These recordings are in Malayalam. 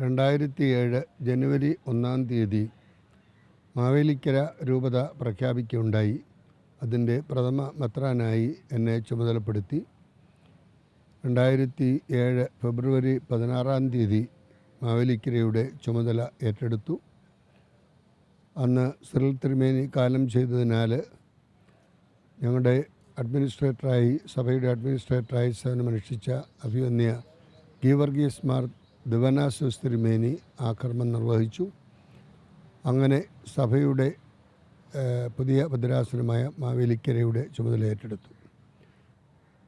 രണ്ടായിരത്തി ഏഴ് ജനുവരി ഒന്നാം തീയതി മാവേലിക്കര രൂപത പ്രഖ്യാപിക്കുകയുണ്ടായി. അതിന്റെ പ്രഥമ മെത്രാനായി എന്നെ ചുമതലപ്പെടുത്തി. രണ്ടായിരത്തി ഏഴ് ഫെബ്രുവരി പതിനാറാം തീയതി മാവേലിക്കരയുടെ ചുമതല ഏറ്റെടുത്തു. അന്ന് സിറിൽ തിരുമേനി കാലം ചെയ്തതിനാൽ ഞങ്ങളുടെ അഡ്മിനിസ്ട്രേറ്ററായി സഭയുടെ അഡ്മിനിസ്ട്രേറ്ററായി സേവനമനുഷ്ഠിച്ച അഭിവന്യ ഗീവർഗീസ് മാർ ദിവനാസസ് തിരുമേനി ആ കർമ്മം നിർവഹിച്ചു. അങ്ങനെ സഭയുടെ പുതിയ ഭദ്രാസനമായ മാവേലിക്കരയുടെ ചുമതല ഏറ്റെടുത്തു.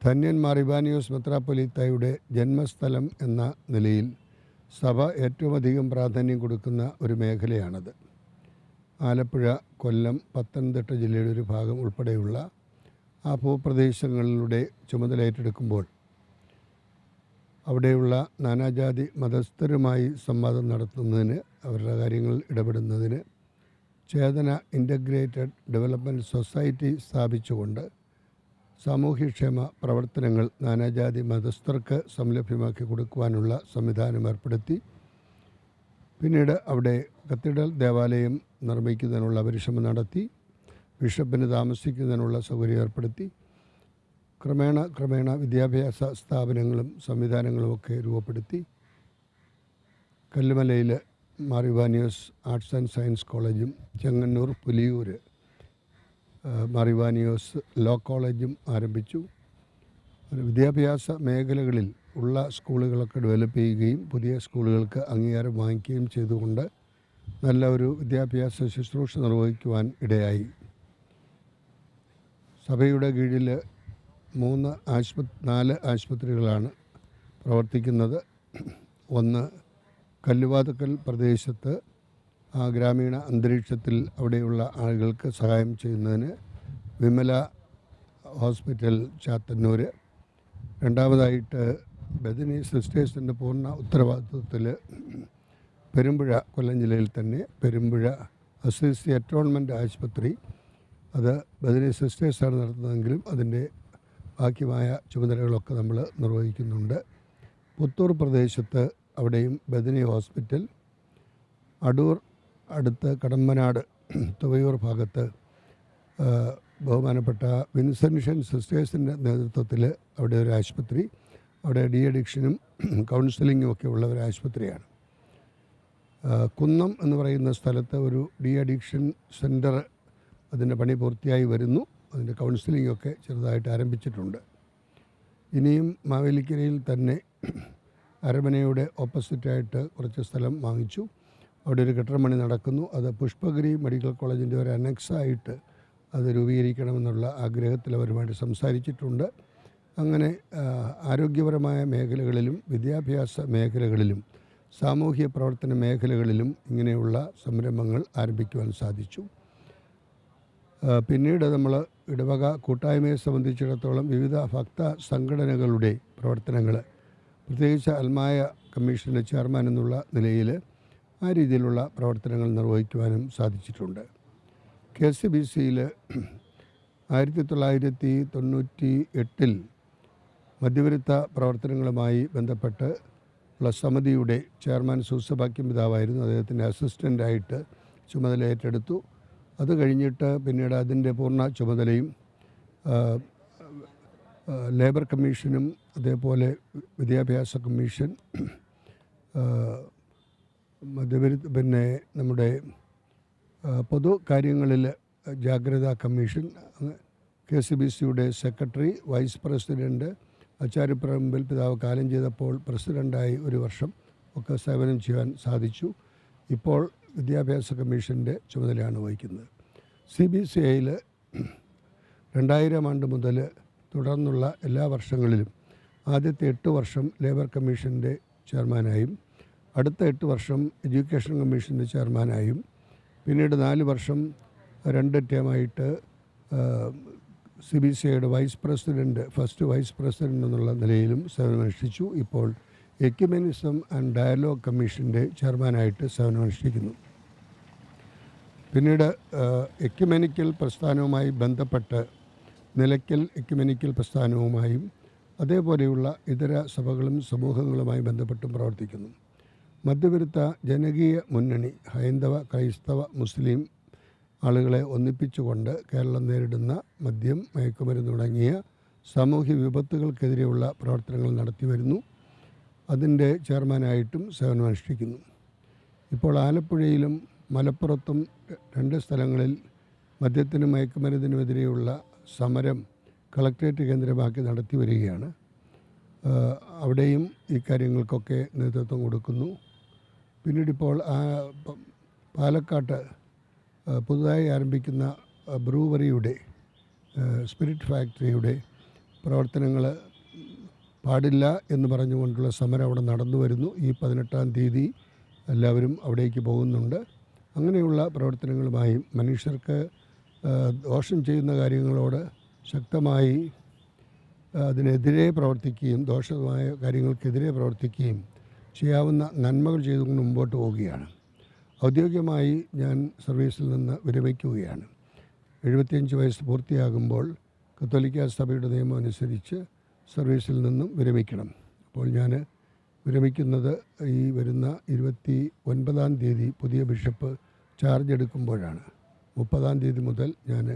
ധന്യൻ മാർ ഇവാനിയോസ് മെത്രാപ്പൊലീത്തായുടെ ജന്മസ്ഥലം എന്ന നിലയിൽ സഭ ഏറ്റവും അധികം പ്രാധാന്യം കൊടുക്കുന്ന ഒരു മേഖലയാണത്. ആലപ്പുഴ കൊല്ലം പത്തനംതിട്ട ജില്ലയുടെ ഒരു ഭാഗം ഉൾപ്പെടെയുള്ള ആ ഭൂപ്രദേശങ്ങളിലൂടെ ചുമതല ഏറ്റെടുക്കുമ്പോൾ അവിടെയുള്ള നാനാജാതി മതസ്ഥരുമായി സംവാദം നടത്തുന്നതിന് അവരുടെ കാര്യങ്ങളിൽ ഇടപെടുന്നതിന് ചേതന ഇന്റഗ്രേറ്റഡ് ഡെവലപ്മെന്റ് സൊസൈറ്റി സ്ഥാപിച്ചുകൊണ്ട് സാമൂഹ്യക്ഷേമ പ്രവർത്തനങ്ങൾ നാനാജാതി മതസ്ഥർക്ക് സംലഭ്യമാക്കി കൊടുക്കുവാനുള്ള സംവിധാനം ഏർപ്പെടുത്തി. പിന്നീട് അവിടെ കത്തീഡ്രൽ ദേവാലയം നിർമ്മിക്കുന്നതിനുള്ള പരിശ്രമം നടത്തി ബിഷപ്പിന് താമസിക്കുന്നതിനുള്ള സൗകര്യം ഏർപ്പെടുത്തി. ക്രമേണ ക്രമേണ വിദ്യാഭ്യാസ സ്ഥാപനങ്ങളും സംവിധാനങ്ങളുമൊക്കെ രൂപപ്പെടുത്തി കല്ലുമലയിൽ മാറിവാനിയോസ് ആർട്സ് ആൻഡ് സയൻസ് കോളേജും ചെങ്ങന്നൂർ പുലിയൂർ മാറിവാനിയോസ് ലോ കോളേജും ആരംഭിച്ചു. വിദ്യാഭ്യാസ മേഖലകളിൽ ഉള്ള സ്കൂളുകളൊക്കെ ഡെവലപ്പ് ചെയ്യുകയും പുതിയ സ്കൂളുകൾക്ക് അംഗീകാരം വാങ്ങിക്കുകയും ചെയ്തുകൊണ്ട് നല്ല ഒരു വിദ്യാഭ്യാസ ശുശ്രൂഷ നിർവഹിക്കുവാൻ ഇടയായി. സഭയുടെ കീഴിൽ മൂന്ന് ആശുപത്രി നാല് ആശുപത്രികളാണ് പ്രവർത്തിക്കുന്നത്. ഒന്ന് കല്ലുവാതുക്കൽ പ്രദേശത്ത് ഗ്രാമീണ അന്തരീക്ഷത്തിൽ അവിടെയുള്ള ആളുകൾക്ക് സഹായം ചെയ്യുന്നതിന് വിമല ഹോസ്പിറ്റൽ ചാത്തന്നൂർ രണ്ടാമതായിട്ട് ബദനി സിസ്റ്റേഴ്സിന്റെ പൂർണ ഉത്തരവാദിത്വത്തിൽ പെരുമ്പുഴ കൊല്ലം ജില്ലയിൽ തന്നെ പെരുമ്പുഴ അസിസ്റ്റി അറ്റോൺമെന്റ് ആശുപത്രി. അത് ബദനി സിസ്റ്റേഴ്സാണ് നടത്തുന്നതെങ്കിലും അതിന്റെ ബാക്കിമായ ചുമതലകളൊക്കെ നമ്മൾ നിർവഹിക്കുന്നുണ്ട്. പുത്തൂർ പ്രദേശത്ത് അവിടെയും ബദനി ഹോസ്പിറ്റൽ അടൂർ അടുത്ത് കടമ്പനാട് തുവയൂർ ഭാഗത്ത് ബഹുമാനപ്പെട്ട വിൻസെൻഷൻ സിസ്റ്റേഴ്സിന്റെ നേതൃത്വത്തിൽ അവിടെ ഒരു ആശുപത്രി അവിടെ ഡി അഡിക്ഷനും കൗൺസിലിങ്ങും ഒക്കെ ഉള്ള ഒരു ആശുപത്രിയാണ്. കുന്നം എന്ന് പറയുന്ന സ്ഥലത്ത് ഒരു ഡി അഡിക്ഷൻ സെന്റർ അതിന്റെ പണി പൂർത്തിയായി വരുന്നു. അതിന്റെ കൗൺസിലിംഗ് ഒക്കെ ചെറുതായിട്ട് ആരംഭിച്ചിട്ടുണ്ട്. ഇനിയും മാവേലിക്കരയിൽ തന്നെ അരമനയുടെ ഓപ്പോസിറ്റായിട്ട് കുറച്ച് സ്ഥലം വാങ്ങിച്ചു. അവിടെ ഒരു കെട്ടിടമണി നടക്കുന്നു. അത് പുഷ്പഗിരി മെഡിക്കൽ കോളേജിന്റെ ഒരു അനക്സായിട്ട് അത് രൂപീകരിക്കണമെന്നുള്ള ആഗ്രഹത്തിൽ അവരുമായിട്ട് സംസാരിച്ചിട്ടുണ്ട്. അങ്ങനെ ആരോഗ്യപരമായ മേഖലകളിലും വിദ്യാഭ്യാസ മേഖലകളിലും സാമൂഹ്യ പ്രവർത്തന മേഖലകളിലും ഇങ്ങനെയുള്ള സംരംഭങ്ങൾ ആരംഭിക്കുവാൻ സാധിച്ചു. പിന്നീട് നമ്മൾ ഇടവക കൂട്ടായ്മയെ സംബന്ധിച്ചിടത്തോളം വിവിധ ഭക്ത സംഘടനകളുടെ പ്രവർത്തനങ്ങൾ പ്രത്യേകിച്ച് അൽമായ കമ്മീഷന്റെ ചെയർമാൻ എന്നുള്ള നിലയിൽ ആ രീതിയിലുള്ള പ്രവർത്തനങ്ങൾ നിർവഹിക്കുവാനും സാധിച്ചിട്ടുണ്ട്. കെ സി ബി സിയിൽ ആയിരത്തി തൊള്ളായിരത്തി തൊണ്ണൂറ്റി എട്ടിൽ മധ്യവിരുദ്ധ പ്രവർത്തനങ്ങളുമായി ബന്ധപ്പെട്ട് ഉള്ള സമിതിയുടെ ചെയർമാൻ സൂസഭാക്യം പിതാവായിരുന്നു അദ്ദേഹത്തിന്റെ അസിസ്റ്റന്റായിട്ട് ചുമതല ഏറ്റെടുത്തു അത് കഴിഞ്ഞിട്ട് പിന്നീട് അതിന്റെ പൂർണ ചുമതലയും ലേബർ കമ്മീഷനും അതേപോലെ വിദ്യാഭ്യാസ കമ്മീഷൻ ആ, മധ്യവിരുദ്ധ പിന്നെ നമ്മുടെ പൊതു കാര്യങ്ങളിൽ ജാഗ്രതാ കമ്മീഷൻ കെ സി ബി സിയുടെ സെക്രട്ടറി വൈസ് പ്രസിഡന്റ് അച്ചാര്യപ്രമ്പിൽ പിതാവ് കാലം ചെയ്തപ്പോൾ പ്രസിഡന്റായി ഒരു വർഷം ഒക്കെ സേവനം ചെയ്യാൻ സാധിച്ചു. ഇപ്പോൾ വിദ്യാഭ്യാസ കമ്മീഷന്റെ ചുമതലയാണ് വഹിക്കുന്നത്. സി ബി സി ഐയിൽ രണ്ടായിരം ആണ്ട് മുതൽ തുടർന്നുള്ള എല്ലാ വർഷങ്ങളിലും ആദ്യത്തെ എട്ട് വർഷം ലേബർ കമ്മീഷന്റെ ചെയർമാനായും അടുത്ത എട്ട് വർഷം എഡ്യൂക്കേഷൻ കമ്മീഷന്റെ ചെയർമാനായും പിന്നീട് നാല് വർഷം രണ്ട് ടേമായിട്ട് സി ബി സി ഐയുടെ vice president first vice president എന്നുള്ള നിലയിലും സേവനമനുഷ്ഠിച്ചു. ഇപ്പോൾ എക്യുമെനിസം ആൻഡ് ഡയലോഗ് കമ്മീഷന്റെ ചെയർമാനായിട്ട് സേവനമനുഷ്ഠിക്കുന്നു പിന്നീട് എക്യുമെനിക്കൽ പ്രസ്ഥാനവുമായി ബന്ധപ്പെട്ട് നിലയ്ക്കൽ എക്യുമെനിക്കൽ പ്രസ്ഥാനവുമായും അതേപോലെയുള്ള ഇതര സഭകളും സമൂഹങ്ങളുമായി ബന്ധപ്പെട്ടും പ്രവർത്തിക്കുന്നു. മധ്യവിരുദ്ധ ജനകീയ മുന്നണി ഹൈന്ദവ ക്രൈസ്തവ മുസ്ലിം ആളുകളെ ഒന്നിപ്പിച്ചുകൊണ്ട് കേരളം നേരിടുന്ന മദ്യം മയക്കുമരുന്ന് തുടങ്ങിയ സാമൂഹ്യ വിപത്തുകൾക്കെതിരെയുള്ള പ്രവർത്തനങ്ങൾ നടത്തി വരുന്നു അതിന്റെ ചെയർമാനായിട്ടും സേവനമനുഷ്ഠിക്കുന്നു. ഇപ്പോൾ ആലപ്പുഴയിലും മലപ്പുറത്തും രണ്ട് സ്ഥലങ്ങളിൽ മദ്യത്തിനും മയക്കുമരുന്നിനുമെതിരെയുള്ള സമരം കളക്ട്രേറ്റ് കേന്ദ്രമാക്കി നടത്തി വരികയാണ്. അവിടെയും ഈ കാര്യങ്ങൾക്കൊക്കെ നേതൃത്വം കൊടുക്കുന്നു. പിന്നീട് ഇപ്പോൾ പാലക്കാട്ട് പുതുതായി ആരംഭിക്കുന്ന ബ്രൂവറിയുടെ സ്പിരിറ്റ് ഫാക്ടറിയുടെ പ്രവർത്തനങ്ങൾ പാടില്ല എന്ന് പറഞ്ഞുകൊണ്ടുള്ള സമരം അവിടെ നടന്നു വരുന്നു. ഈ പതിനെട്ടാം തീയതി എല്ലാവരും അവിടേക്ക് പോകുന്നുണ്ട്. അങ്ങനെയുള്ള പ്രവർത്തനങ്ങളുമായി മനുഷ്യർക്ക് ദോഷം ചെയ്യുന്ന കാര്യങ്ങളോട് ശക്തമായി അതിനെതിരെ പ്രവർത്തിക്കുകയും ദോഷമായ കാര്യങ്ങൾക്കെതിരെ പ്രവർത്തിക്കുകയും ചെയ്യാവുന്ന നന്മകൾ ചെയ്തുകൊണ്ട് മുമ്പോട്ട് പോവുകയാണ്. ഔദ്യോഗികമായി ഞാൻ സർവീസിൽ നിന്ന് വിരമിക്കുകയാണ്. എഴുപത്തിയഞ്ച് വയസ്സ് പൂർത്തിയാകുമ്പോൾ കത്തോലിക്ക സഭയുടെ നിയമം അനുസരിച്ച് സർവീസിൽ നിന്നും വിരമിക്കണം. അപ്പോൾ ഞാൻ വിരമിക്കുന്നത് ഈ വരുന്ന ഇരുപത്തി ഒൻപതാം തീയതി പുതിയ ബിഷപ്പ് ചാർജ് എടുക്കുമ്പോഴാണ്. മുപ്പതാം തീയതി മുതൽ ഞാൻ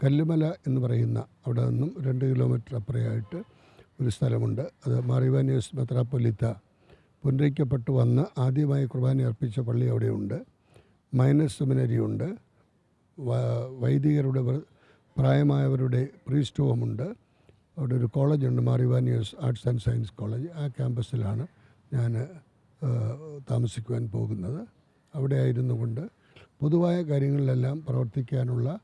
കല്ലുമല എന്ന് പറയുന്ന അവിടെ നിന്നും രണ്ട് കിലോമീറ്റർ അപ്പുറയായിട്ട് ഒരു സ്ഥലമുണ്ട്. അത് മാറിവാനിയസ് മെത്രാപ്പൊലിത്ത പുനരയ്ക്കപ്പെട്ട് വന്ന് ആദ്യമായി കുർബാന അർപ്പിച്ച പള്ളി അവിടെയുണ്ട്. മൈനസ് സെമിനറി ഉണ്ട് വൈദികരുടെ പ്രായമായവരുടെ പ്രീസ്റ്റ് ഹോമുണ്ട് അവിടെ ഒരു കോളേജുണ്ട് Mar Ivanios arts and science college. ആ ക്യാമ്പസിലാണ് ഞാൻ താമസിക്കുവാൻ പോകുന്നത്. അവിടെ ആയിരുന്നു കൊണ്ട് പൊതുവായ കാര്യങ്ങളിലെല്ലാം പ്രവർത്തിക്കാനുള്ള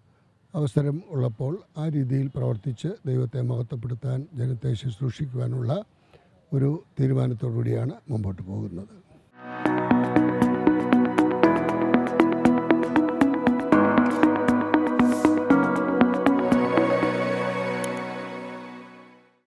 അവസരം ഉള്ളപ്പോൾ ആ രീതിയിൽ പ്രവർത്തിച്ച് ദൈവത്തെ മഹത്വപ്പെടുത്താൻ ജനത്തെ ശുശ്രൂഷിക്കുവാനുള്ള ഒരു തീരുമാനത്തോടു കൂടിയാണ് മുമ്പോട്ട് പോകുന്നത്.